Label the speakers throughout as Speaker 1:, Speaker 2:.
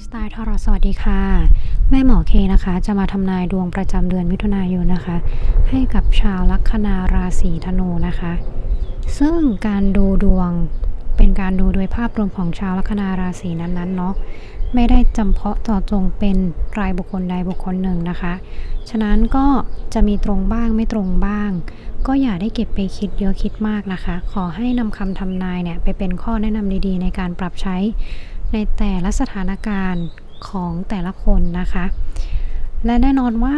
Speaker 1: สไตล์ทอรสวัสดีค่ะ แม่หมอเคนะคะ จะมาทำนายดวงประจำเดือนมิถุนายนนะคะ ให้กับชาวลัคนาราศีธนูนะคะ ซึ่งการดูดวงเป็นการดูโดยภาพรวมของชาวลัคนาราศีนั้นๆเนาะไม่ได้จำเพาะเจาะจงเป็นรายบุคคลใดบุคคลหนึ่งนะคะ ฉะนั้นก็จะมีตรงบ้างไม่ตรงบ้าง ก็อย่าได้เก็บไปคิดเยอะคิดมากนะคะ ขอให้นำคำทำนายเนี่ยไปเป็นข้อแนะนำดีๆ ในการปรับใช้ ในแต่ละสถานการณ์ของแต่ละคนนะคะ และแน่นอนว่า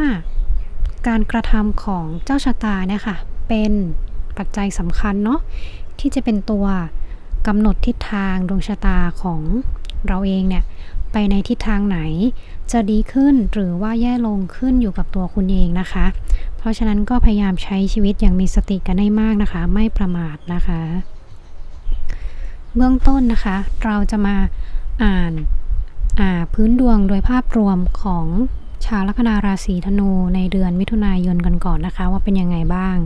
Speaker 1: การกระทำของเจ้าชะตาเนี่ยค่ะ เป็นปัจจัยสำคัญเนาะที่จะเป็นตัวกำหนดทิศทางดวงชะตาของเราเองเนี่ยไปในทิศทางไหนจะดีขึ้นหรือว่าแย่ลงขึ้นอยู่กับตัวคุณเองนะคะ เพราะฉะนั้นก็พยายามใช้ชีวิตอย่างมีสติกันให้มากนะคะ ไม่ประมาทนะคะ เบื้องต้นนะคะ เราจะมา อ่านาพื้นดวงโดยภาพรวมของชาวลัคนาราศีธนูในเดือนมิถุนายนกันก่อนนะคะ ว่าเป็นยังไงบ้าง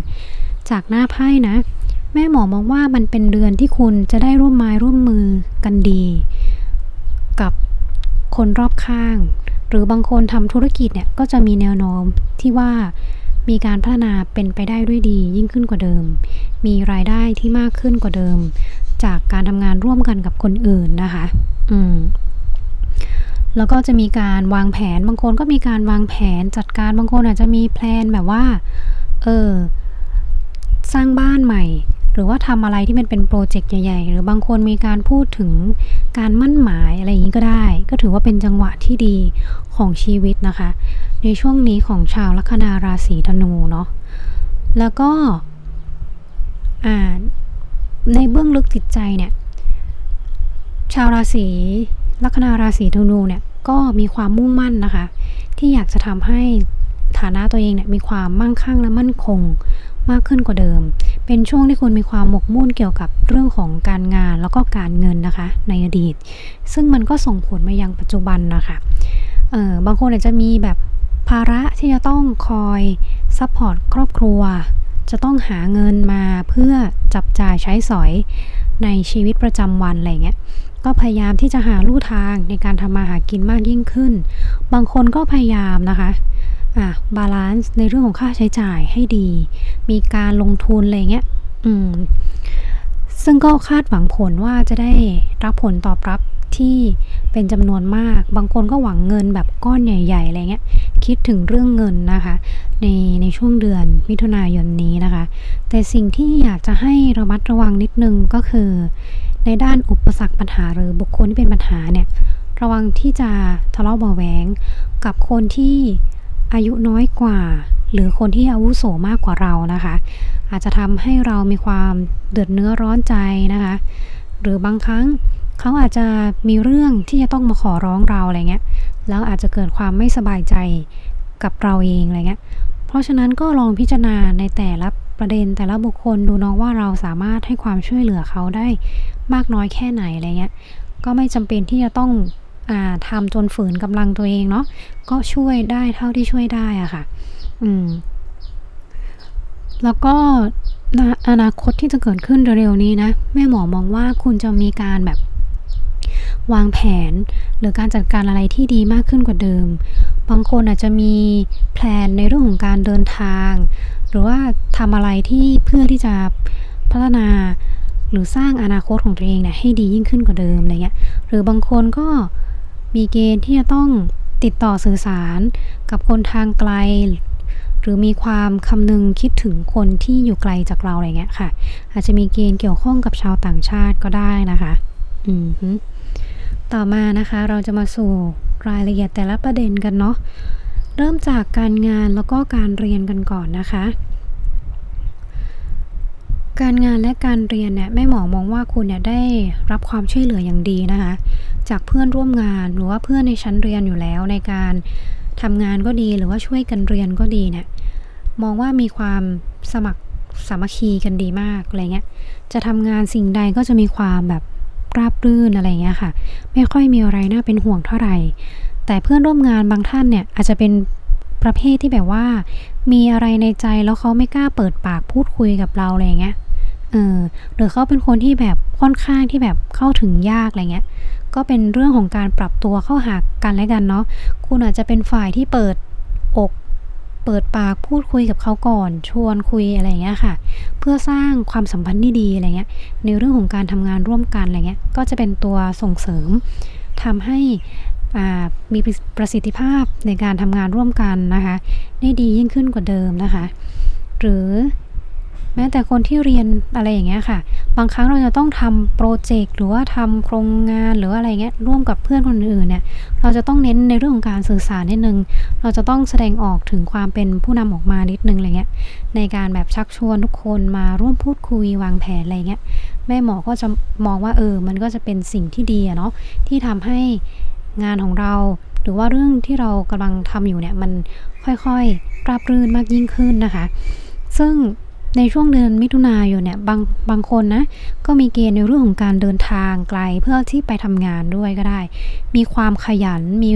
Speaker 1: จากหน้าไพ่นะ แม่หมอมองว่ามันเป็นเดือนที่คุณจะได้ร่วมไม้ร่วมมือกันดี กับคนรอบข้าง หรือบางคนทำธุรกิจเนี่ยก็จะมีแนวโน้มที่ว่ามีการพัฒนาเป็นไปได้ด้วยดียิ่งขึ้นกว่าเดิม มีรายได้ที่มากขึ้นกว่าเดิม จากการทำงานร่วมกันกับคนอื่นนะคะ อืมแล้วก็จะมีการวางแผนบางคนก็มีการวางแผนจัดการบางคนอาจจะมีแพลนแบบว่า เออ สร้างบ้านใหม่ หรือว่าทำอะไรที่มันเป็นโปรเจกต์ใหญ่ๆ หรือบางคนมีการพูดถึงการมั่นหมายอะไรอย่างนี้ก็ได้ ก็ถือว่าเป็นจังหวะที่ดีของชีวิตนะคะ ในช่วงนี้ของชาวลัคนาราศีธนูเนาะแล้วก็อ่า ในเบื้องลึกจิตใจเนี่ย ชาวราศีลัคนาราศีธนูเนี่ยก็มีความมุ่งมั่นนะคะ ที่อยากจะทำให้ฐานะตัวเองเนี่ยมีความมั่งคั่งและมั่นคงมากขึ้นกว่าเดิม เป็นช่วงที่คุณมีความหมกมุ่นเกี่ยวกับเรื่องของการงานแล้วก็การเงินนะคะ ในอดีต ซึ่งมันก็ส่งผลมายังปัจจุบันนะคะเออบางคนอาจจะมีแบบภาระที่จะต้องคอยซัพพอร์ตครอบครัว จะต้องหาเงินมาเพื่อจับจ่ายใช้สอยในชีวิตประจำวันอะไรเงี้ยก็พยายามที่จะหาลู่ทางในการทำมาหากินมากยิ่งขึ้น บางคนก็พยายามนะคะอะบาลานซ์ในเรื่องของค่าใช้จ่ายให้ดี มีการลงทุนอะไรเงี้ยอืมซึ่งก็คาดหวังผลว่าจะได้รับผลตอบรับที่ เป็นจำนวนมาก บางคนก็หวังเงินแบบก้อนใหญ่ๆอะไรเงี้ย คิดถึงเรื่องเงินนะคะ ในในช่วงเดือนมิถุนายนนี้นะคะ แต่สิ่งที่อยากจะให้ระมัดระวังนิดนึงก็คือ ในด้านอุปสรรคปัญหาหรือบุคคลที่เป็นปัญหาเนี่ย ระวังที่จะทะเลาะเบาะแหวงกับคนที่อายุน้อยกว่า หรือคนที่อาวุโสมากกว่าเรานะคะ อาจจะทำให้เรามีความเดือดเนื้อร้อนใจนะคะ หรือบางครั้ง เขาอาจจะมีเรื่องที่จะต้องมาขอร้องเราอะไรเงี้ย แล้วอาจจะเกิดความไม่สบายใจกับเราเองอะไรเงี้ย เพราะฉะนั้นก็ลองพิจารณาในแต่ละประเด็นแต่ละบุคคลดูเนาะว่าเราสามารถให้ความช่วยเหลือเขาได้มากน้อยแค่ไหนอะไรเงี้ย ก็ไม่จำเป็นที่จะต้องอ่าทำจนฝืนกำลังตัวเองเนาะ ก็ช่วยได้เท่าที่ช่วยได้อะค่ะ อืม แล้วก็ในอนาคตที่จะเกิดขึ้นเร็วๆนี้นะ แม่หมอมองว่าคุณจะมีการแบบ วางแผน หรือการจัดการอะไรที่ดีมากขึ้นกว่าเดิม บางคนอาจจะมีแพลนในเรื่องของการเดินทาง หรือว่าทำอะไรที่เพื่อที่จะพัฒนาหรือสร้างอนาคตของตัวเองเนี่ยให้ดียิ่งขึ้นกว่าเดิมอะไรเงี้ย หรือบางคนก็มีเกณฑ์ที่จะต้องติดต่อสื่อสารกับคนทางไกล หรือมีความคำนึงคิดถึงคนที่อยู่ไกลจากเราอะไรเงี้ยค่ะ อาจจะมีเกณฑ์เกี่ยวข้องกับชาวต่างชาติก็ได้นะคะ อืมฮึ ต่อมานะคะเราจะมาสู่รายละเอียดแต่ละประเด็นกันเนาะเริ่มจากการงานแล้วก็การเรียนกันก่อนนะคะ การงานและการเรียนเนี่ยแม่หมอมองว่าคุณเนี่ยได้รับความช่วยเหลืออย่างดีนะคะ จากเพื่อนร่วมงานหรือว่าเพื่อนในชั้นเรียนอยู่แล้วในการทำงานก็ดีหรือว่าช่วยกันเรียนก็ดีเนี่ยมองว่ามีความสมัครสามัคคีกันดีมากอะไรเงี้ยจะทำงานสิ่งใดก็จะมีความแบบ ราบรื่นอะไรเงี้ยค่ะ ไม่ค่อยมีอะไรน่าเป็นห่วงเท่าไหร่ แต่เพื่อนร่วมงานบางท่านเนี่ยอาจจะเป็นประเภทที่แบบว่า มีอะไรในใจแล้วเขาไม่กล้าเปิดปากพูดคุยกับเราอะไรเงี้ยเออหรือเขาเป็นคนที่แบบค่อนข้างที่แบบเข้าถึงยากอะไรเงี้ย ก็เป็นเรื่องของการปรับตัวเข้าหากันและกันเนาะ คุณอาจจะเป็นฝ่ายที่เปิด เปิดปากพูดคุยกับเขาก่อน ชวนคุยอะไรอย่างเงี้ยค่ะ เพื่อสร้างความสัมพันธ์ที่ดีอะไรเงี้ย ในเรื่องของการทำงานร่วมกันอะไรเงี้ย ก็จะเป็นตัวส่งเสริมทำให้อ่ามีประสิทธิภาพในการทำงานร่วมกันนะคะ ได้ดียิ่งขึ้นกว่าเดิมนะคะ หรือแม้แต่คนที่เรียนอะไรอย่างเงี้ยค่ะ บางครั้งเราจะต้องทำโปรเจกต์หรือว่าทำโครงงานหรือว่าอะไรเงี้ยร่วมกับเพื่อนคนอื่นเนี่ยเราจะต้องเน้นในเรื่องของการสื่อสารนิดนึง เราจะต้องแสดงออกถึงความเป็นผู้นำออกมานิดนึงอะไรเงี้ยในการแบบชักชวนทุกคนมาร่วมพูดคุยวางแผนอะไรเงี้ยแม่หมอก็จะมองว่าเออมันก็จะเป็นสิ่งที่ดีอะเนาะที่ทำให้งานของเราหรือว่าเรื่องที่เรากำลังทำอยู่เนี่ยมันค่อยๆราบรื่นมากยิ่งขึ้นนะคะ ซึ่ง ในช่วงเดือนมิถุนายนเนี่ยบางบางคนนะก็มีเกณฑ์ในเรื่องของการเดินทางไกลเพื่อที่ไปทำงานด้วยก็ได้ มีความขยันมี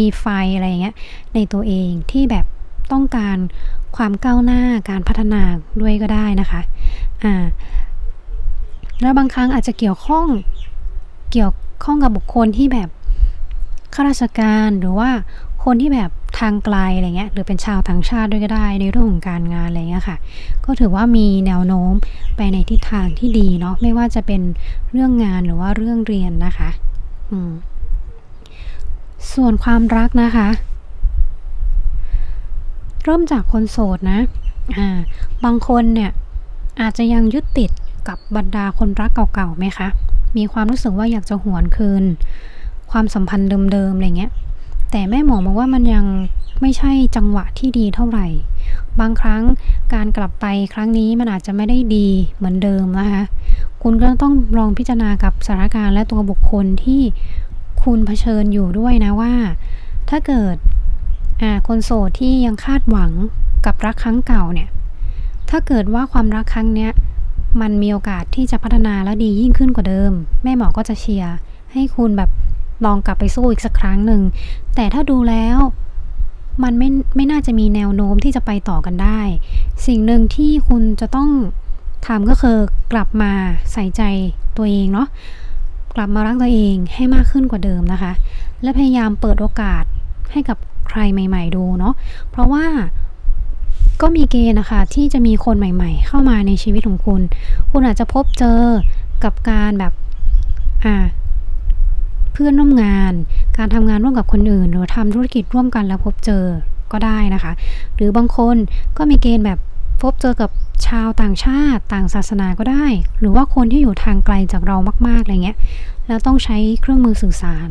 Speaker 1: มีไฟอะไรเงี้ยในตัวเองที่แบบต้องการความก้าวหน้าการพัฒนาด้วยก็ได้นะคะอ่าแล้วบางครั้งอาจจะเกี่ยวข้องเกี่ยวข้องกับบุคคลที่แบบข้าราชการหรือว่าคนที่แบบ ทางไกลอะไรเงี้ยหรือเป็นชาวต่างชาติด้วยก็ได้ในเรื่องของการงานอะไรเงี้ยค่ะ ก็ถือว่ามีแนวโน้มไปในทิศทางที่ดีเนาะไม่ว่าจะเป็นเรื่องงานหรือว่าเรื่องเรียนนะคะอืมส่วนความรักนะคะ เริ่มจากคนโสดนะอ่าบางคนเนี่ยอาจจะยังยึดติดกับบรรดาคนรักเก่าๆไหมคะมีความรู้สึกว่าอยากจะหวนคืน ความสัมพันธ์เดิมๆอะไรเงี้ย แต่แม่หมอมองว่ามันยังไม่ใช่จังหวะที่ดีเท่าไหร่ บางครั้งการกลับไปครั้งนี้มันอาจจะไม่ได้ดีเหมือนเดิมนะคะคุณก็ต้องลองพิจารณากับสถานการณ์และตัวบุคคลที่คุณเผชิญอยู่ด้วยนะว่า ถ้าเกิดคนโสดที่ยังคาดหวังกับรักครั้งเก่าเนี่ย ถ้าเกิดว่าความรักครั้งเนี้ยมันมีโอกาสที่จะพัฒนาแล้วดียิ่งขึ้นกว่าเดิม แม่หมอก็จะเชียร์ให้คุณแบบ ลองกลับไปสู้อีกสักครั้งหนึ่ง แต่ถ้าดูแล้วมันไม่ไม่น่าจะมีแนวโน้มที่จะไปต่อกันได้ สิ่งหนึ่งที่คุณจะต้องทำก็คือกลับมาใส่ใจตัวเองเนาะกลับมารักตัวเองให้มากขึ้นกว่าเดิมนะคะ และพยายามเปิดโอกาสให้กับใครใหม่ ๆ ดูเนาะเพราะว่าก็มีเกณฑ์นะคะที่จะมีคนใหม่ ๆ เข้ามาในชีวิตของคุณ คุณอาจจะพบเจอกับการแบบอ่า เพื่อนร่วมงาน การทำงานร่วมกับคนอื่น หรือทำธุรกิจร่วมกันแล้วพบเจอก็ได้นะคะ หรือบางคนก็มีเกณฑ์แบบพบเจอกับชาวต่างชาติต่างศาสนาก็ได้ หรือว่าคนที่อยู่ทางไกลจากเรามากๆอะไรเงี้ยแล้วต้องใช้เครื่องมือสื่อสาร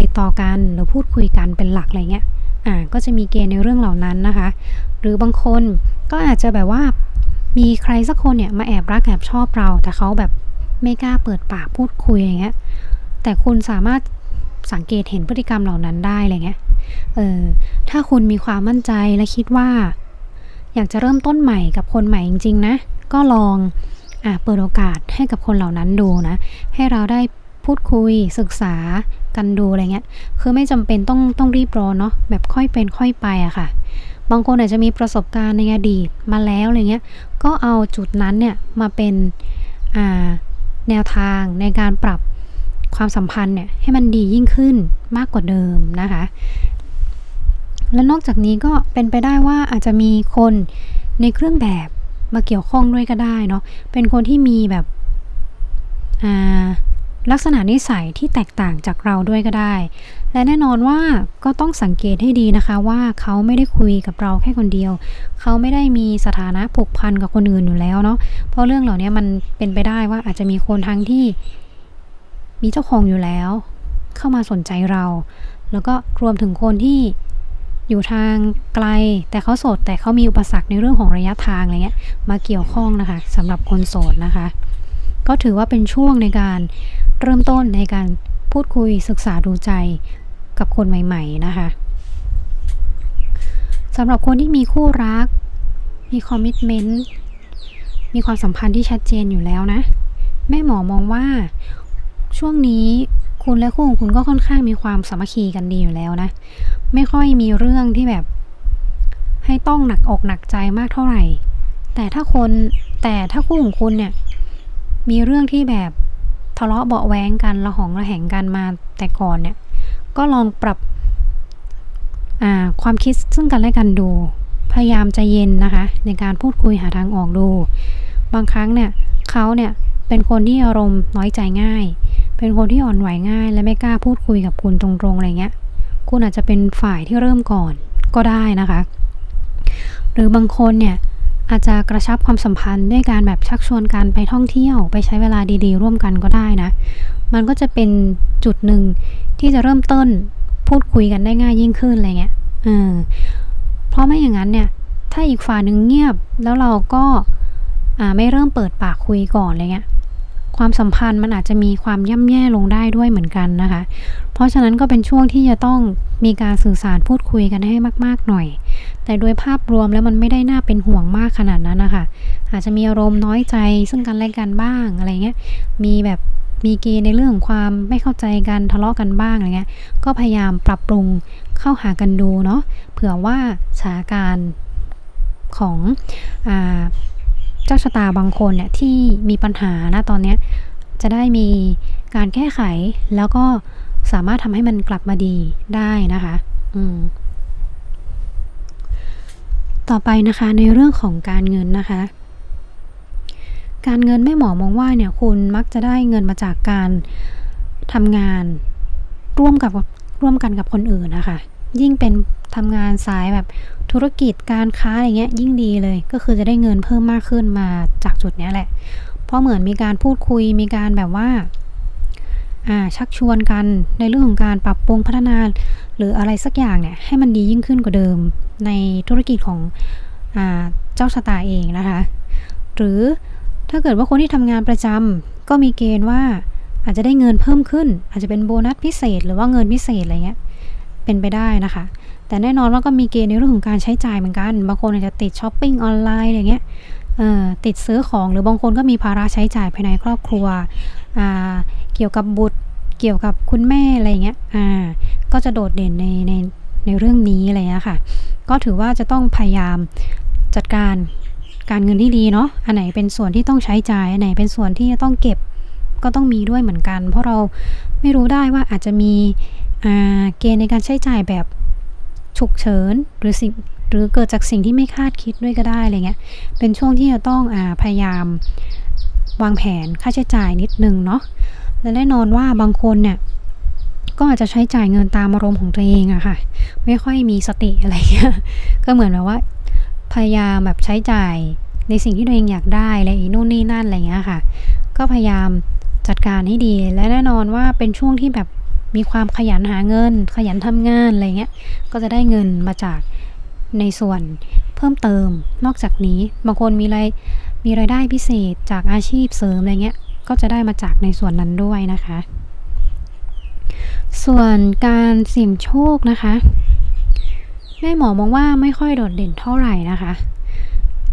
Speaker 1: ติดต่อกันหรือพูดคุยกันเป็นหลักอะไรเงี้ยก็จะมีเกณฑ์ในเรื่องเหล่านั้นนะคะ หรือบางคนก็อาจจะแบบว่ามีใครสักคนเนี่ยมาแอบรักแอบชอบเรา แต่เขาแบบไม่กล้าเปิดปากพูดคุยอย่างเงี้ย แต่คุณสามารถสังเกตเห็นพฤติกรรมเหล่านั้นได้อะไรเงี้ย เออ ถ้าคุณมีความมั่นใจและคิดว่า อยากจะเริ่มต้นใหม่กับคนใหม่จริง ๆ นะ ก็ลองอ่าเปิดโอกาสให้กับคนเหล่านั้นดูนะ ให้เราได้พูดคุยศึกษากันดูอะไรเงี้ย คือไม่จำเป็นต้องต้องรีบร้อนเนาะ แบบค่อยเป็นค่อยไปอะค่ะ บางคนอาจจะมีประสบการณ์ในอดีตมาแล้วอะไรเงี้ย ก็เอาจุดนั้นเนี่ยมาเป็นอ่าแนวทางในการปรับ ความสัมพันธ์เนี่ยให้มันดียิ่งขึ้นมากกว่าเดิมนะคะ และนอกจากนี้ก็เป็นไปได้ว่าอาจจะมีคนในเครื่องแบบมาเกี่ยวข้องด้วยก็ได้เนาะเป็นคนที่มีแบบลักษณะนิสัยที่แตกต่างจากเราด้วยก็ได้ และแน่นอนว่าก็ต้องสังเกตให้ดีนะคะว่าเขาไม่ได้คุยกับเราแค่คนเดียว เขาไม่ได้มีสถานะผูกพันกับคนอื่นอยู่แล้วเนาะเพราะเรื่องเหล่านี้มันเป็นไปได้ว่าอาจจะมีคนทั้งที่ มีเจ้าของอยู่แล้ว เข้ามาสนใจเรา แล้วก็รวมถึงคนที่อยู่ทางไกลแต่เขาโสดแต่เขามีอุปสรรคในเรื่องของระยะทางอะไรเงี้ยมาเกี่ยวข้องนะคะสำหรับคนโสดนะคะ ก็ถือว่าเป็นช่วงในการเริ่มต้นในการพูดคุยศึกษาดูใจกับคนใหม่ ๆนะคะสำหรับคนที่มีคู่รัก มีคอมมิชเมนต์มีความสัมพันธ์ที่ชัดเจนอยู่แล้วนะ แม่หมอมองว่า ช่วงนี้คุณและคู่ของคุณก็ค่อนข้างมีความสามัคคีกันดีอยู่แล้วนะ ไม่ค่อยมีเรื่องที่แบบ ให้ต้องหนักอกหนักใจมากเท่าไหร่ แต่ถ้าคนแต่ถ้าคู่ของคุณเนี่ย มีเรื่องที่แบบทะเลาะเบาะแว้งกันระหองระแหงกันมาแต่ก่อนเนี่ย ก็ลองปรับความคิดซึ่งกันและกันดู พยายามใจเย็นนะคะ ในการพูดคุยหาทางออกดู บางครั้งเนี่ยเขาเนี่ยเป็นคนที่อารมณ์น้อยใจง่าย เป็นคนที่อ่อนไหวง่าย และไม่กล้าพูดคุยกับคุณตรงๆอะไรเงี้ย คุณอาจจะเป็นฝ่ายที่เริ่มก่อนก็ได้นะคะ หรือบางคนเนี่ยอาจจะกระชับความสัมพันธ์ด้วยการแบบชักชวนกันไปท่องเที่ยว ไปใช้เวลาดีๆ ร่วมกันก็ได้นะ มันก็จะเป็นจุดหนึ่งที่จะเริ่มต้นพูดคุยกันได้ง่ายยิ่งขึ้นอะไรเงี้ยเออเพราะไม่อย่างนั้นเนี่ย ถ้าอีกฝ่ายหนึ่งเงียบแล้วเราก็อ่าไม่เริ่มเปิดปากคุยก่อนอะไรเงี้ย ความสัมพันธ์มันอาจจะมีความย่ำแย่ลงได้ด้วยเหมือนกันนะคะ เพราะฉะนั้นก็เป็นช่วงที่จะต้องมีการสื่อสารพูดคุยกันให้มาก ๆ หน่อย แต่โดยภาพรวมแล้วมันไม่ได้น่าเป็นห่วงมากขนาดนั้นนะคะ อาจจะมีอารมณ์น้อยใจซึ่งกันและกันบ้างอะไรเงี้ย มีแบบมีเกณฑ์ในเรื่องของความไม่เข้าใจกันทะเลาะกันบ้างอะไรเงี้ย ก็พยายามปรับปรุงเข้าหากันดูเนาะ เผื่อว่าสถานการณ์ของอ่า จ้าชะตาบางคนเนี่ยที่มีปัญหานะตอนนี้จะได้มีการแก้ไขแล้วก็สามารถทำให้มันกลับมาดีได้นะคะอืมต่อไปนะคะในเรื่องของการเงินนะคะ การเงินแม่หมอมองว่าเนี่ยคุณมักจะได้เงินมาจากการทำงานร่วมกับร่วมกันกับคนอื่นนะคะ ยิ่งเป็นทำงานสายแบบธุรกิจการค้าอะไรเงี้ยยิ่งดีเลย ก็คือจะได้เงินเพิ่มมากขึ้นมาจากจุดเนี้ยแหละ เพราะเหมือนมีการพูดคุยมีการแบบว่าอ่าชักชวนกันในเรื่องของการปรับปรุงพัฒนา หรืออะไรสักอย่างเนี่ยให้มันดียิ่งขึ้นกว่าเดิมในธุรกิจของอาเจ้าชะตาเองนะคะ หรือถ้าเกิดว่าคนที่ทำงานประจำก็มีเกณฑ์ว่าอาจจะได้เงินเพิ่มขึ้น อาจจะเป็นโบนัสพิเศษ หรือว่าเงินพิเศษอะไรเงี้ย เป็นไปได้นะคะ แต่แน่นอนว่าก็มีเกณฑ์ในเรื่องของการใช้จ่ายเหมือนกัน บางคนอาจจะติดช้อปปิ้งออนไลน์อะไรเงี้ยเอ่อติดซื้อของหรือบางคนก็มีภาระใช้จ่ายภายในครอบครัว เกี่ยวกับบุตรเกี่ยวกับคุณแม่อะไรเงี้ยอ่าก็จะโดดเด่นในในในเรื่องนี้อะไรเงี้ยค่ะ ก็ถือว่าจะต้องพยายามจัดการการเงินที่ดีเนาะ อันไหนเป็นส่วนที่ต้องใช้จ่าย อันไหนเป็นส่วนที่จะต้องเก็บก็ต้องมีด้วยเหมือนกัน เพราะเราไม่รู้ได้ว่าอาจจะมี เกณฑ์ในการใช้จ่ายแบบฉุกเฉินหรือสิ่งหรือเกิดจากสิ่งที่ไม่คาดคิดด้วยก็ได้อะไรเงี้ย เป็นช่วงที่จะต้องอาพยายามวางแผนค่าใช้จ่ายนิดนึงเนาะ และแน่นอนว่าบางคนเนี่ยก็อาจจะใช้จ่ายเงินตามอารมณ์ของตัวเองอะค่ะ ไม่ค่อยมีสติอะไรเงี้ย ก็เหมือนแบบว่า พยายามแบบใช้จ่ายในสิ่งที่ตัวเองอยากได้อะไรอีนู่นนี่นั่นอะไรเงี้ยค่ะ ก็พยายามจัดการให้ดี และแน่นอนว่าเป็นช่วงที่แบบ มีความขยันหาเงิน ขยันทำงานอะไรเงี้ย ก็จะได้เงินมาจากในส่วนเพิ่มเติม นอกจากนี้บางคนมีรายมีรายได้พิเศษจากอาชีพเสริมอะไรเงี้ย ก็จะได้มาจากในส่วนนั้นด้วยนะคะ ส่วนการเสี่ยงโชคนะคะ แม่หมอมองว่าไม่ค่อยโดดเด่นเท่าไหร่นะคะ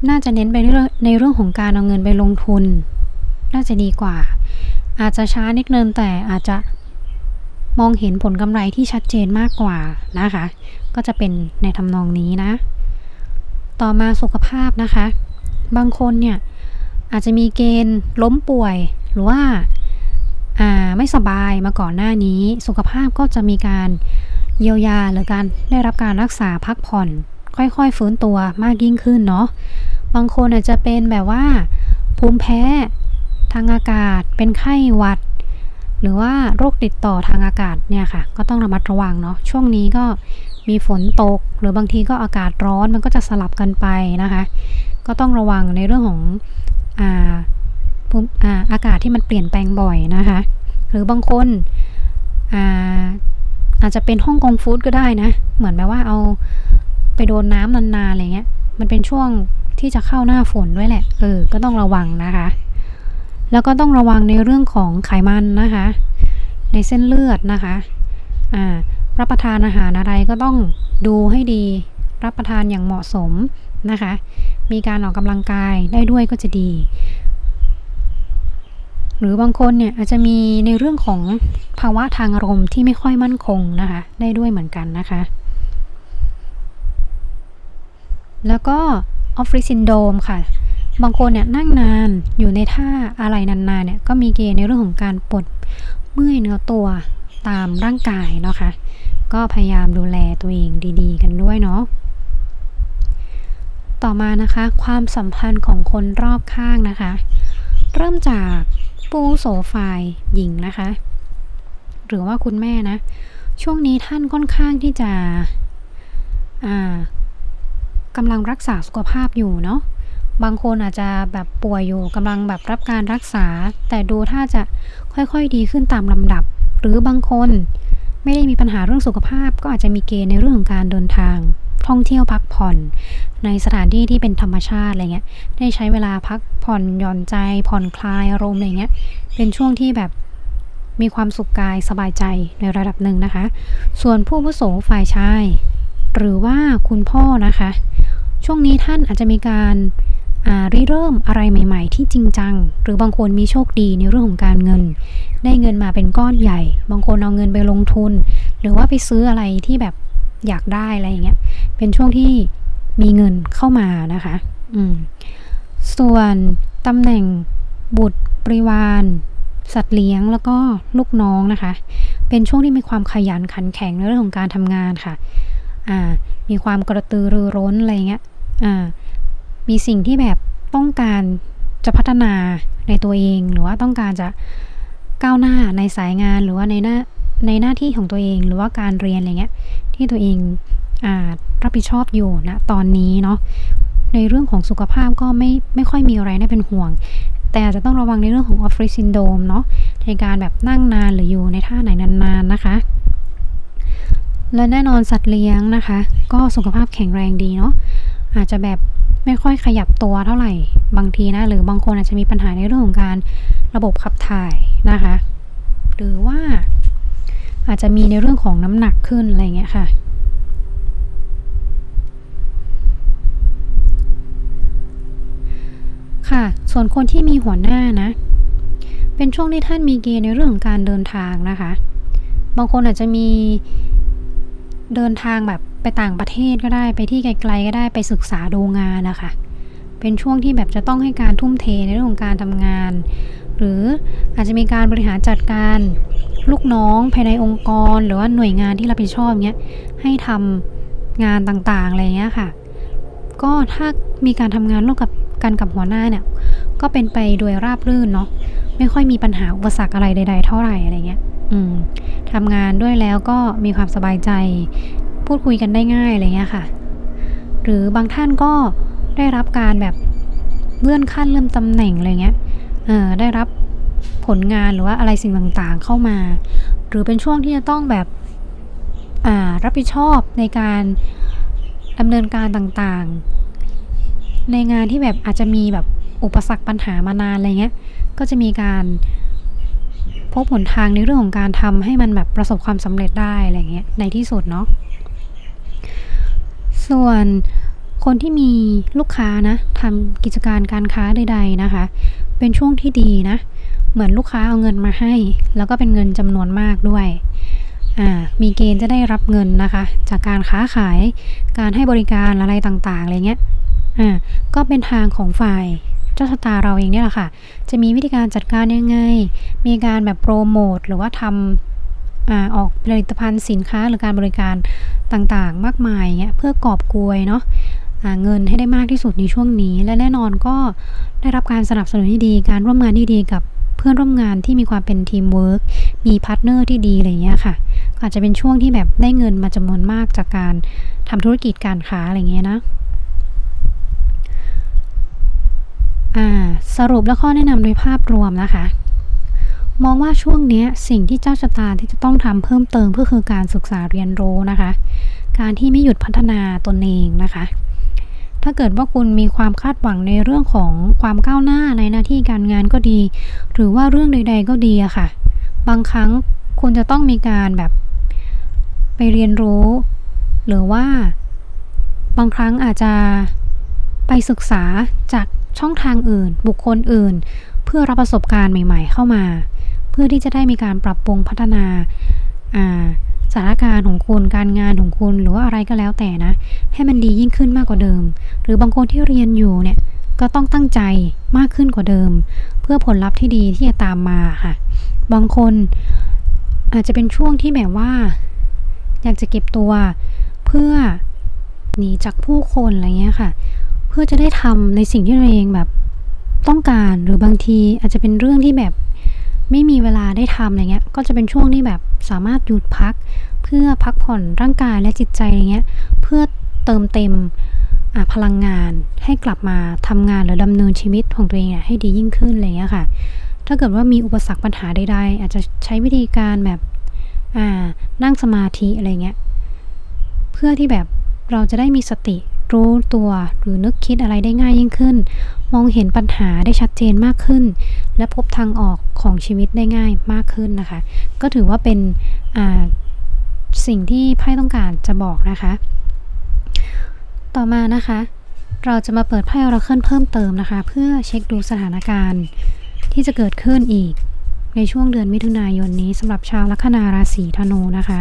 Speaker 1: น่าจะเน้นไปในเรื่องในเรื่องของการเอาเงินไปลงทุน น่าจะดีกว่า อาจจะช้านิดนึงแต่อาจจะ มองเห็นผลกำไรที่ชัดเจนมากกว่านะคะ ก็จะเป็นในทำนองนี้นะ ต่อมาสุขภาพนะคะ บางคนเนี่ยอาจจะมีเกณฑ์ล้มป่วยหรือว่าอ่าไม่สบายมาก่อนหน้านี้ สุขภาพก็จะมีการเยียวยาหรือการได้รับการรักษาพักผ่อน ค่อยๆฟื้นตัวมากยิ่งขึ้นเนาะบางคนอาจจะเป็นแบบว่าภูมิแพ้ทางอากาศเป็นไข้หวัด หรือว่าโรคติดต่อทางอากาศเนี่ยค่ะ ก็ต้องระมัดระวังเนาะช่วงนี้ก็มีฝนตก หรือบางทีก็อากาศร้อนมันก็จะสลับกันไปนะคะ ก็ต้องระวังในเรื่องของอาอาอากาศที่มันเปลี่ยนแปลงบ่อยนะคะ หรือบางคนอาอาจจะเป็นห้องกงฟู้ดก็ได้นะ เหมือนแบบว่าเอาไปโดนน้ำนานๆอะไรเงี้ย มันเป็นช่วงที่จะเข้าหน้าฝนด้วยแหละ เออ ก็ต้องระวังนะคะ แล้วก็ต้องระวังในเรื่องของไขมันนะคะ ในเส้นเลือดนะคะอ่ารับประทานอาหารอะไรก็ต้องดูให้ดี รับประทานอย่างเหมาะสมนะคะ มีการออกกำลังกายได้ด้วยก็จะดี หรือบางคนเนี่ยอาจจะมีในเรื่องของภาวะทางอารมณ์ที่ไม่ค่อยมั่นคงนะคะ ได้ด้วยเหมือนกันนะคะ แล้วก็ออฟฟิศซินโดมค่ะ บางคนเนี่ยนั่งนานอยู่ในท่าอะไรนานๆเนี่ยก็มีเกณฑ์ในเรื่องของการปวดเมื่อยเนื้อตัวตามร่างกายเนาะคะก็พยายามดูแลตัวเองดีๆ กันด้วยเนาะต่อมานะคะความสัมพันธ์ของคนรอบข้างนะคะ เริ่มจากปูโสไฟล์หญิงนะคะ หรือว่าคุณแม่นะ ช่วงนี้ท่านค่อนข้างที่จะกำลังรักษาสุขภาพอยู่เนาะ บางคนอาจจะแบบป่วยอยู่กำลังแบบรับการรักษา แต่ดูถ้าจะค่อยๆดีขึ้นตามลำดับ หรือบางคนไม่ได้มีปัญหาเรื่องสุขภาพ ก็อาจจะมีเกณฑ์ในเรื่องของการเดินทาง ท่องเที่ยวพักผ่อน ในสถานที่ที่เป็นธรรมชาติอะไรเงี้ยได้ใช้เวลาพักผ่อนหย่อนใจ ผ่อนคลายอารมณ์อะไรเงี้ยเป็นช่วงที่แบบมีความสุขกายสบายใจในระดับหนึ่งนะคะ ส่วนผู้อาวุโสฝ่ายชาย หรือว่าคุณพ่อนะคะ ช่วงนี้ท่านอาจจะมีการ ริเริ่มอะไรใหม่ ๆ ที่จริงจัง หรือบางคนมีโชคดีในเรื่องของการเงิน ได้เงินมาเป็นก้อนใหญ่ บางคนเอาเงินไปลงทุน หรือว่าไปซื้ออะไรที่แบบอยากได้อะไรอย่างเงี้ย เป็นช่วงที่มีเงินเข้ามานะคะ อืม ส่วนตำแหน่งบุตรบริวาร สัตว์เลี้ยงแล้วก็ลูกน้องนะคะ เป็นช่วงที่มีความขยันขันแข็งในเรื่องของการทำงานค่ะ อ่า มีความกระตือรือร้นอะไรเงี้ย อ่า มีสิ่งที่แบบต้องการจะพัฒนาในตัวเอง หรือว่าต้องการจะก้าวหน้าในสายงานหรือว่าในหน้าในหน้าที่ของตัวเองหรือว่าการเรียนอะไรเงี้ยที่ตัวเองอารับผิดชอบอยู่นะตอนนี้เนาะในเรื่องของสุขภาพก็ไม่ไม่ค่อยมีอะไรน่าเป็นห่วง แต่อาจจะต้องระวังในเรื่องของออฟฟิศซินโดมเนาะในการแบบนั่งนานหรืออยู่ในท่าไหนนานๆนะคะ และแน่นอนสัตว์เลี้ยงนะคะ ก็สุขภาพแข็งแรงดีเนาะอาจจะแบบ ไม่ค่อยขยับตัวเท่าไหร่บางทีนะ หรือบางคนอาจจะมีปัญหาในเรื่องของการระบบขับถ่ายนะคะ หรือว่าอาจจะมีในเรื่องของน้ำหนักขึ้นอะไรเงี้ยค่ะ ค่ะ ส่วนคนที่มีหัวหน้านะ เป็นช่วงที่ท่านมีเกณฑ์ในเรื่องของการเดินทางนะคะ บางคนอาจจะมีเดินทางแบบ ไปต่างประเทศก็ได้ไปที่ไกลๆก็ได้ไปศึกษาดูงานนะคะ เป็นช่วงที่แบบจะต้องให้การทุ่มเทในเรื่องของการทำงาน หรืออาจจะมีการบริหารจัดการลูกน้องภายในองค์กร หรือว่าหน่วยงานที่รับผิดชอบเงี้ยให้ทำงานต่างๆอะไรเงี้ยค่ะ ก็ถ้ามีการทำงานร่วมกับกันกับหัวหน้าเนี่ยก็เป็นไปโดยราบรื่นเนาะไม่ค่อยมีปัญหาอุปสรรคอะไรใด ๆ เท่าไหร่อะไรเงี้ย อืมทำงานด้วยแล้วก็มีความสบายใจ พูดคุยกันได้ง่ายอะไรเงี้ยค่ะ หรือบางท่านก็ได้รับการแบบเลื่อนขั้นเลื่อนตำแหน่งอะไรเงี้ยเออได้รับผลงานหรือว่าอะไรสิ่งต่างๆเข้ามา หรือเป็นช่วงที่จะต้องแบบอ่ารับผิดชอบในการดำเนินการต่างๆ ในงานที่แบบอาจจะมีแบบอุปสรรคปัญหามานานอะไรเงี้ย ก็จะมีการพบหนทางในเรื่องของการทำให้มันแบบประสบความสำเร็จได้อะไรเงี้ยในที่สุดเนาะ ส่วนคนที่มีลูกค้านะทำกิจการการค้าใดๆนะคะ เป็นช่วงที่ดีนะ เหมือนลูกค้าเอาเงินมาให้ แล้วก็เป็นเงินจำนวนมากด้วยอ่ามีเกณฑ์จะได้รับเงินนะคะ จากการค้าขายการให้บริการอะไรต่างๆอะไรเงี้ยอ่าก็เป็นทางของฝ่ายเจ้าชะตาเราเองเนี่ยแหละค่ะ จะมีวิธีการจัดการยังไง มีการแบบโปรโมทหรือว่าทำอ่าออกผลิตภัณฑ์สินค้าหรือการบริการ ต่างๆ มากมายเงี้ยเพื่อกอบกวยเนาะเงินให้ได้มากที่สุดในช่วงนี้ และแน่นอนก็ได้รับการสนับสนุนที่ดี การร่วมงานที่ดีกับเพื่อนร่วมงานที่มีความเป็นทีมเวิร์กมีพาร์ทเนอร์ที่ดีอะไรเงี้ยค่ะ อาจจะเป็นช่วงที่แบบได้เงินมาจำนวนมากจากการทำธุรกิจการค้าอะไรเงี้ยนะอ่าสรุปและข้อแนะนำโดยภาพรวมนะคะ มองว่าช่วงนี้สิ่งที่เจ้าชะตาที่จะต้องทำเพิ่มเติมก็คือการศึกษาเรียนรู้นะคะ การที่ไม่หยุดพัฒนาตนเองนะคะ ถ้าเกิดว่าคุณมีความคาดหวังในเรื่องของความก้าวหน้าในหน้าที่การงานก็ดี หรือว่าเรื่องใด ๆ ก็ดีอะค่ะ บางครั้งคุณจะต้องมีการแบบไปเรียนรู้ หรือว่า บางครั้งอาจจะไปศึกษาจากช่องทางอื่น บุคคลอื่น เพื่อรับประสบการณ์ใหม่ ๆ เข้ามา พื่อที่จะได้มีการปรับปรุงพัฒนาสถานการณ์ของคุณการงานของคุณหรือว่าอะไรก็แล้วแต่นะ ให้มันดียิ่งขึ้นมากกว่าเดิม หรือบางคนที่เรียนอยู่เนี่ยก็ต้องตั้งใจมากขึ้นกว่าเดิม เพื่อผลลัพธ์ที่ดีที่จะตามมาค่ะ บางคนอาจจะเป็นช่วงที่แบบว่า อยากจะเก็บตัวเพื่อหนีจากผู้คนอะไรเงี้ยค่ะ เพื่อจะได้ทำในสิ่งที่ตัวเองแบบต้องการหรือบางทีอาจจะเป็นเรื่องที่แบบ ไม่มีเวลาได้ทำอะไรเงี้ย ก็จะเป็นช่วงที่แบบสามารถหยุดพัก เพื่อพักผ่อนร่างกายและจิตใจอะไรเงี้ย เพื่อเติมเต็มพลังงานให้กลับมาทำงานหรือดำเนินชีวิตของตัวเองเนี่ยให้ดียิ่งขึ้นอะไรเงี้ยค่ะ ถ้าเกิดว่ามีอุปสรรคปัญหาใดๆอาจจะใช้วิธีการแบบอ่านั่งสมาธิอะไรเงี้ย เพื่อที่แบบเราจะได้มีสติ รู้ตัวหรือนึกคิดอะไรได้ง่ายยิ่งขึ้น มองเห็นปัญหาได้ชัดเจนมากขึ้น และพบทางออกของชีวิตได้ง่ายมากขึ้นนะคะ ก็ถือว่าเป็นสิ่งที่ไพ่ต้องการจะบอกนะคะ ต่อมานะคะ เราจะมาเปิดไพ่ออราเคิลเพิ่มเติมนะคะ เพื่อเช็คดูสถานการณ์ที่จะเกิดขึ้นอีกในช่วงเดือนมิถุนายนนี้สำหรับชาวลัคนาราศีธนูนะคะ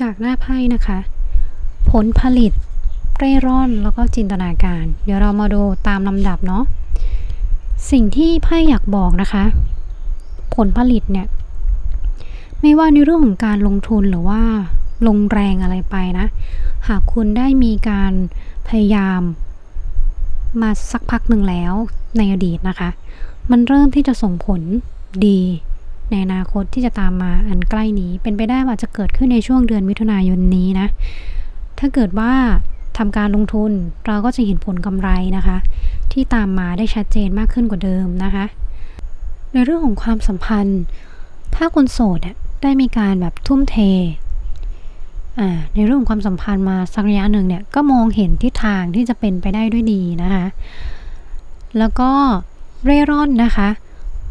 Speaker 1: จากหน้าไพ่นะคะ ผลผลิตเร่ร่อนแล้วก็จินตนาการ เดี๋ยวเรามาดูตามลำดับเนาะสิ่งที่ไพ่อยากบอกนะคะ ผลผลิตเนี่ย ไม่ว่าในเรื่องของการลงทุนหรือว่าลงแรงอะไรไปนะ หากคุณได้มีการพยายามมาสักพักหนึ่งแล้วในอดีตนะคะ มันเริ่มที่จะส่งผลดี ในอนาคตที่จะตามมาอันใกล้นี้ เป็นไปได้ว่าจะเกิดขึ้นในช่วงเดือนมิถุนายนนี้นะ ถ้าเกิดว่าทำการลงทุนเราก็จะเห็นผลกำไรนะคะ ที่ตามมาได้ชัดเจนมากขึ้นกว่าเดิมนะคะ ในเรื่องของความสัมพันธ์ ถ้าคนโสดเนี่ยได้มีการแบบทุ่มเทในเรื่องของความสัมพันธ์มาสักระยะหนึ่งเนี่ยก็มองเห็นทิศทางที่จะเป็นไปได้ด้วยดีนะคะ แล้วก็เร่ร่อนนะคะ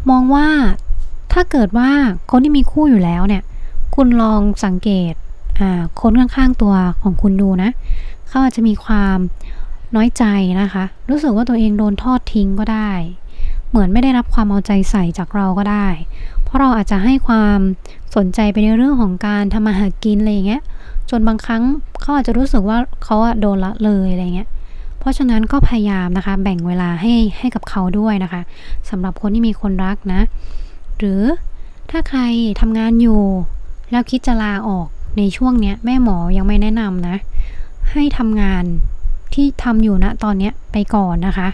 Speaker 1: มองว่า ถ้าเกิดว่าคนที่มีคู่อยู่แล้วเนี่ย คุณลองสังเกตคนข้างๆตัวของคุณดูนะ เขาอาจจะมีความน้อยใจนะคะ รู้สึกว่าตัวเองโดนทอดทิ้งก็ได้ เหมือนไม่ได้รับความเอาใจใส่จากเราก็ได้ เพราะเราอาจจะให้ความสนใจไปในเรื่องของการทำมาหากินอะไรอย่างเงี้ย จนบางครั้งเขาอาจจะรู้สึกว่าเขาโดนละเลยอะไรเงี้ย เพราะฉะนั้นก็พยายามนะคะ แบ่งเวลาให้ให้กับเขาด้วยนะคะสำหรับคนที่มีคนรักนะ หรือถ้าใครทำงานอยู่ แล้วคิดจะลาออกในช่วงเนี้ยแม่หมอยังไม่แนะนำนะ ให้ทำงานที่ทำอยู่ณตอนเนี้ยไปก่อนนะคะ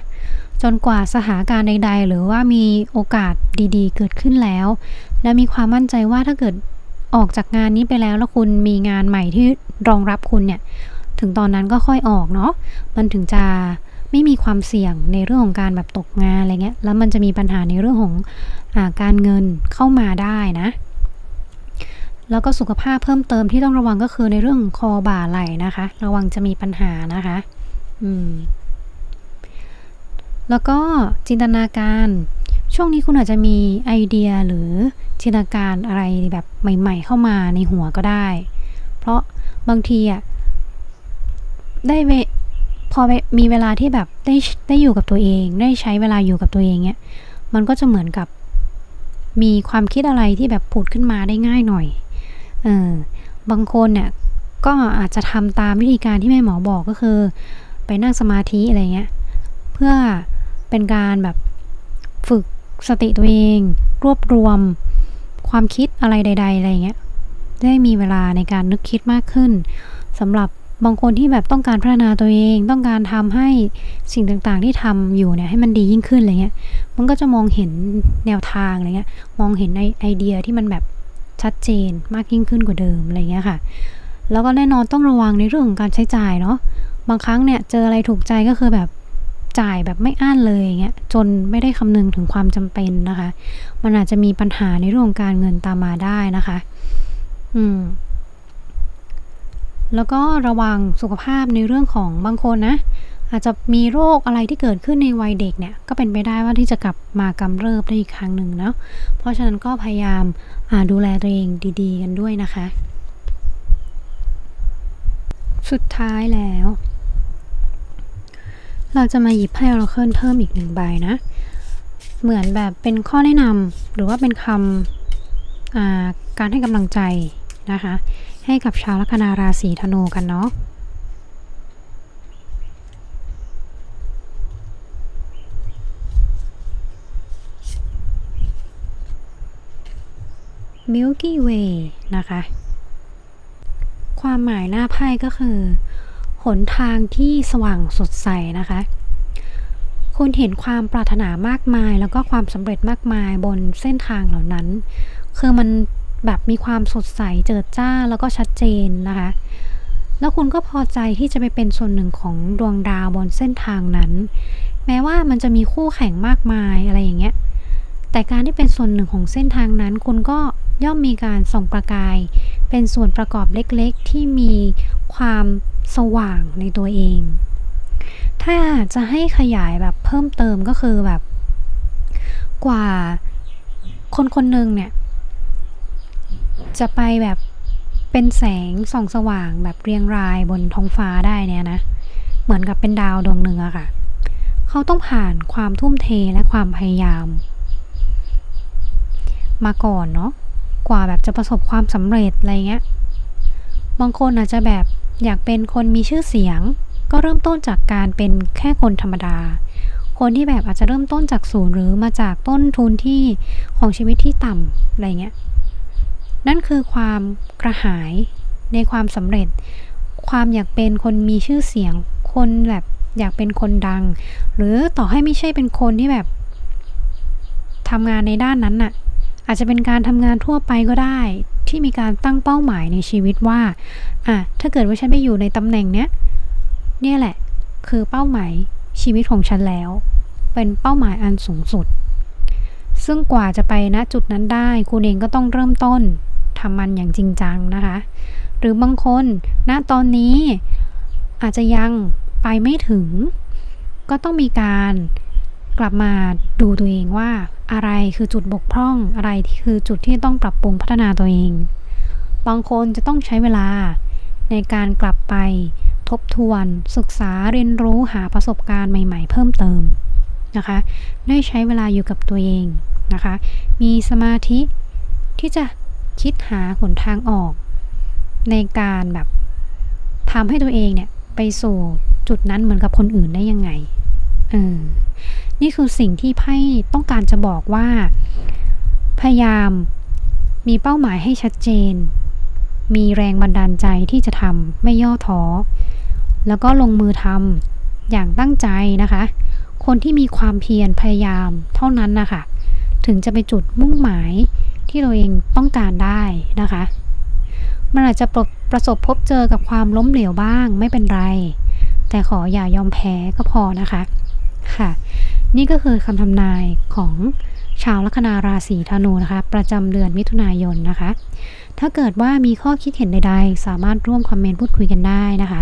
Speaker 1: จนกว่าสถานการณ์ใด ๆ หรือว่ามีโอกาสดีๆ เกิดขึ้นแล้ว และมีความมั่นใจว่าถ้าเกิดออกจากงานนี้ไปแล้วแล้วคุณมีงานใหม่ที่รองรับคุณเนี่ย ถึงตอนนั้นก็ค่อยออกเนาะมันถึงจะ ไม่มีความเสี่ยงในเรื่องของการแบบตกงานอะไรเงี้ย แล้วมันจะมีปัญหาในเรื่องของอาการเงินเข้ามาได้นะ แล้วก็สุขภาพเพิ่มเติมที่ต้องระวังก็คือในเรื่องคอบ่าไหล่นะคะ ระวังจะมีปัญหานะคะ อืม แล้วก็จินตนาการช่วงนี้คุณอาจจะมีไอเดียหรือจินตนาการอะไรแบบใหม่ ๆ เข้ามาในหัวก็ได้ เพราะบางทีอะได้เว พอมีเวลาที่แบบได้ได้อยู่กับตัวเอง ได้ใช้เวลาอยู่กับตัวเองเนี่ยมันก็จะเหมือนกับ มีความคิดอะไรที่แบบผุดขึ้นมาได้ง่ายหน่อยเออบางคนเนี่ยก็อาจจะทำตามวิธีการที่แม่หมอบอกก็คือ ไปนั่งสมาธิอะไรเงี้ยเพื่อเป็นการแบบฝึกสติตัวเอง รวบรวมความคิดอะไรใด ๆ อะไรเงี้ยได้มีเวลาในการนึกคิดมากขึ้นสำหรับ บางคนที่แบบต้องการพัฒนาตัวเอง ต้องการทำให้สิ่งต่างๆที่ทำอยู่เนี่ยให้มันดียิ่งขึ้นอะไรเงี้ย มันก็จะมองเห็นแนวทางอะไรเงี้ย มองเห็นในไอเดียที่มันแบบชัดเจนมากยิ่งขึ้นกว่าเดิมอะไรเงี้ยค่ะ แล้วก็แน่นอนต้องระวังในเรื่องของการใช้จ่ายเนาะ บางครั้งเนี่ยเจออะไรถูกใจก็คือแบบจ่ายแบบไม่อั้นเลยอย่างเงี้ยจนไม่ได้คำนึงถึงความจำเป็นนะคะ มันอาจจะมีปัญหาในเรื่องของการเงินตามมาได้นะคะ อืม แล้วก็ระวังสุขภาพในเรื่องของบางคนนะ อาจจะมีโรคอะไรที่เกิดขึ้นในวัยเด็กเนี่ยก็เป็นไปได้ว่าที่จะกลับมากำเริบได้อีกครั้งหนึ่งเนาะเพราะฉะนั้นก็พยายามดูแลตัวเองดี ๆ กันด้วยนะคะ สุดท้ายแล้ว เราจะมาหยิบให้เราเคิลเพิ่มอีกหนึ่งใบนะ เหมือนแบบเป็นข้อแนะนำหรือว่าเป็นคำการให้กำลังใจ นะคะ ให้กับชาวลัคนาราศีธนูกันเนาะ Milky Way นะคะ ความหมายหน้าไพ่ก็คือ หนทางที่สว่างสดใสนะคะ คุณเห็นความปรารถนามากมาย แล้วก็ความสำเร็จมากมายบนเส้นทางเหล่านั้น คือมัน แบบมีความสดใสเจิดจ้าแล้วก็ชัดเจนนะคะ แล้วคุณก็พอใจที่จะไปเป็นส่วนหนึ่งของดวงดาวบนเส้นทางนั้น แม้ว่ามันจะมีคู่แข่งมากมายอะไรอย่างเงี้ยแต่การที่เป็นส่วนหนึ่งของเส้นทางนั้น คุณก็ย่อมมีการส่องประกาย เป็นส่วนประกอบเล็กๆ ที่มีความสว่างในตัวเอง ถ้าจะให้ขยายแบบเพิ่มเติมก็คือแบบ กว่าคนคนหนึ่งเนี่ย จะไปแบบเป็นแสงส่องสว่างแบบเรียงรายบนท้องฟ้าได้เนี่ยนะ เหมือนกับเป็นดาวดวงหนึ่งอะค่ะ เขาต้องผ่านความทุ่มเทและความพยายาม มาก่อนเนาะ กว่าแบบจะประสบความสำเร็จอะไรเงี้ย บางคนอาจจะแบบอยากเป็นคนมีชื่อเสียง ก็เริ่มต้นจากการเป็นแค่คนธรรมดา คนที่แบบอาจจะเริ่มต้นจากศูนย์หรือมาจากต้นทุนที่ของชีวิตที่ต่ำอะไรเงี้ย นั่นคือความกระหายในความสำเร็จ ความอยากเป็นคนมีชื่อเสียง คนแบบอยากเป็นคนดัง หรือต่อให้ไม่ใช่เป็นคนที่แบบทำงานในด้านนั้นน่ะ อาจจะเป็นการทำงานทั่วไปก็ได้ ที่มีการตั้งเป้าหมายในชีวิตว่า อะ ถ้าเกิดว่าฉันไปอยู่ในตำแหน่งเนี้ย เนี่ยแหละ คือเป้าหมายชีวิตของฉันแล้ว เป็นเป้าหมายอันสูงสุด ซึ่งกว่าจะไปณจุดนั้นได้ คุณเองก็ต้องเริ่มต้น ทำมันอย่างจริงจังนะคะ หรือบางคนณตอนนี้อาจจะยังไปไม่ถึง ก็ต้องมีการกลับมาดูตัวเองว่าอะไรคือจุดบกพร่องอะไรคือจุดที่ต้องปรับปรุงพัฒนาตัวเอง บางคนจะต้องใช้เวลาในการกลับไปทบทวน ศึกษาเรียนรู้หาประสบการณ์ใหม่ ๆ เพิ่มเติมนะคะ ได้ใช้เวลาอยู่กับตัวเองนะคะ มีสมาธิที่จะ คิดหาหนทางออก ในการแบบทำให้ตัวเองเนี่ยไปสู่จุดนั้นเหมือนกับคนอื่นได้ยังไงเออนี่คือสิ่งที่ไพ่ต้องการจะบอกว่า พยายามมีเป้าหมายให้ชัดเจน มีแรงบันดาลใจที่จะทำไม่ย่อท้อ แล้วก็ลงมือทำอย่างตั้งใจนะคะ คนที่มีความเพียรพยายามเท่านั้นนะคะ ถึงจะไปจุดมุ่งหมาย ที่ตัวเองต้องการได้นะคะ มันอาจจะประประสบพบเจอกับความล้มเหลวบ้างไม่เป็นไร แต่ขออย่ายอมแพ้ก็พอนะคะค่ะ นี่ก็คือคำทำนายของชาวลัคนาราศีธนูนะคะ ประจำเดือนมิถุนายนนะคะ ถ้าเกิดว่ามีข้อคิดเห็นใดๆ สามารถร่วมคอมเมนต์พูดคุยกันได้นะคะ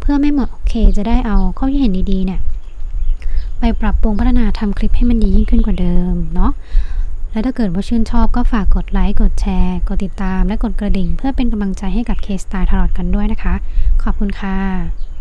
Speaker 1: เพื่อไม่หมาะโอเคจะได้เอาข้อคิดเห็นดีๆเนี่ย ไปปรับปรุงพัฒนาทำคลิปให้มันดียิ่งขึ้นกว่าเดิมเนาะ และถ้าเกิดว่าชื่นชอบก็ฝากกดไลค์ กดแชร์ กดติดตาม และกดกระดิ่ง เพื่อเป็นกำลังใจให้กับเคสตายตลอดกันด้วยนะคะ ขอบคุณค่ะ